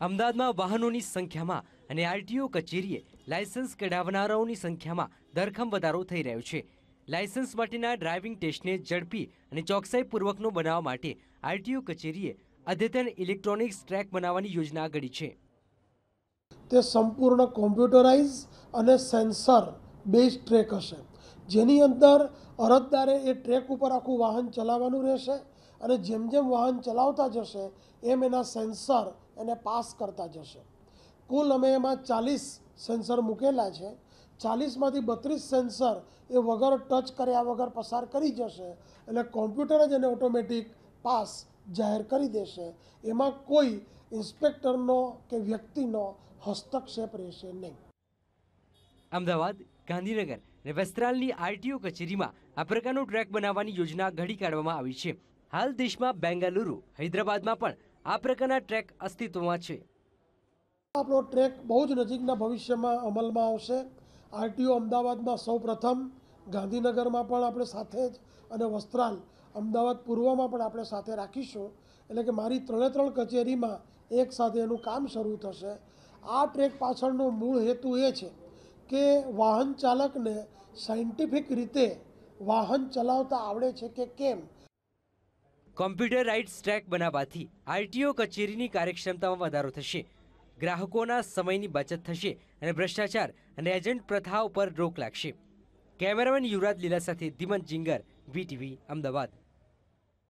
અમદાવાદમાં વાહનોની સંખ્યામાં અને આરટીઓ કચેરીએ લાયસન્સ કઢાવનારાઓની સંખ્યામાં ધરખમ વધારો થઈ રહ્યો છે. લાયસન્સ માટેના ડ્રાઇવિંગ ટેસ્ટને ઝડપી અને ચોકસાઈપૂર્વકનો બનાવવા માટે આરટીઓ કચેરીએ અદ્યતન ઇલેક્ટ્રોનિક્સ ટ્રેક બનાવવાની યોજના ઘડી છે. તે સંપૂર્ણ કોમ્પ્યુટરાઇઝ અને સેન્સર બેઝ ટ્રેક હશે. જેની અંદર અરજદારે એ ટ્રેક ઉપર આખું વાહન ચલાવવાનું રહેશે અને જેમ જેમ વાહન ચલાવતા જશે, એમ એના સેન્સર એને પાસ કરતા જશે. કુલ અમે એમાં ચાલીસ સેન્સર મૂકેલા છે. ચાલીસમાંથી બત્રીસ સેન્સર એ વગર ટચ કર્યા વગર પસાર કરી જશે એટલે કોમ્પ્યુટર જ એને ઓટોમેટિક પાસ જાહેર કરી દેશે. એમાં કોઈ ઇન્સ્પેક્ટરનો કે વ્યક્તિનો હસ્તક્ષેપ રહેશે નહીં. અમદાવાદ, ગાંધીનગર અને વસ્ત્રાલની આરટીઓ કચેરીમાં આ પ્રકારનો ટ્રેક બનાવવાની યોજના ઘડી કાઢવામાં આવી છે. હાલ દેશમાં બેંગાલુરુ, હૈદરાબાદમાં પણ આ પ્રકારના ટ્રેક અસ્તિત્વમાં છે. આપણો ટ્રેક બહુ જ નજીકના ભવિષ્યમાં અમલમાં આવશે. આરટીઓ અમદાવાદમાં સૌ પ્રથમ ગાંધીનગરમાં પણ આપણે સાથે જ, અને વસ્ત્રાલ અમદાવાદ પૂર્વમાં પણ આપણે સાથે રાખીશું. એટલે કે મારી ત્રણે ત્રણ કચેરીમાં એક સાથે એનું કામ શરૂ થશે. આ ટ્રેક પાછળનો મૂળ હેતુ એ છે કે વાહન ચાલકને સાયન્ટિફિક રીતે વાહન ચલાવતા આવડે છે કે કેમ? કોમ્પ્યુટર રાઇટ્સ ટ્રેક બનાવવાથી આરટીઓ કચેરીની કાર્યક્ષમતામાં વધારો થશે. ગ્રાહકોના સમયની બચત થશે અને ભ્રષ્ટાચાર અને એજન્ટ પ્રથા ઉપર રોક લાગશે. કેમેરામેન યુવરાજ લીલા સાથે ધીમંત જિંગર, વીટીવી, અમદાવાદ.